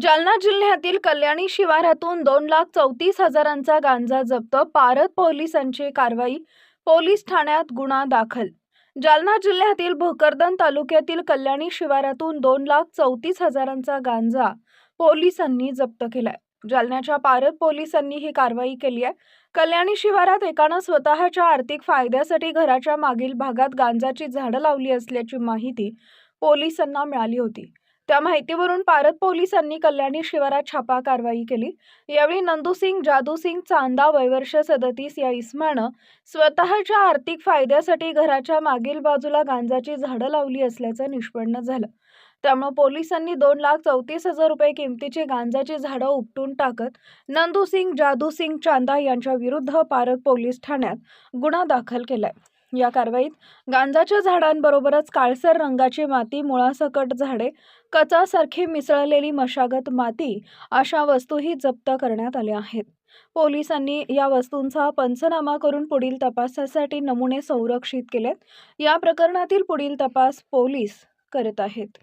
जालना जिल्ह्यातील कल्याणी शिवारातून दोन लाख चौतीस हजारांचा गांजा जप्त पारत पोलिसांची कारवाई पोलीस ठाण्यात गुन्हा दाखल. जालना जिल्ह्यातील भोकरदन तालुक्यातील कल्याणी शिवारातून दोन लाख चौतीस हजारांचा गांजा पोलिसांनी जप्त केलाय. जालन्याच्या पारत पोलिसांनी ही कारवाई केली आहे. कल्याणी शिवारात एकानं स्वतःच्या आर्थिक फायद्यासाठी घराच्या मागील भागात गांजाची झाडं लावली असल्याची माहिती पोलिसांना मिळाली होती. त्या माहितीवरून पारत पोलिसांनी कल्याणी शिवारात छापा कारवाई केली. यावेळी नंदूसिंग जादूसिंग चांदा वयवर्ष सदतीस या इस्मानं स्वतःच्या आर्थिक फायद्यासाठी घराच्या मागील बाजूला गांजाची झाडं लावली असल्याचं निष्पन्न झालं. त्यामुळे पोलिसांनी दोन लाख चौतीस हजार रुपये किमतीची गांजाची झाडं उपटून टाकत नंदूसिंग जादूसिंग चांदा यांच्या विरुद्ध पारत पोलीस ठाण्यात गुन्हा दाखल केलाय. या कारवाईत गांजाच्या झाडांबरोबरच काळसर रंगाची माती मुळासकट झाडे कचासारखी मिसळलेली मशागत माती अशा वस्तूही जप्त करण्यात आल्या आहेत. पोलिसांनी या वस्तूंचा पंचनामा करून पुढील तपासासाठी नमुने संरक्षित केलेत. या प्रकरणातील पुढील तपास पोलीस करत आहेत.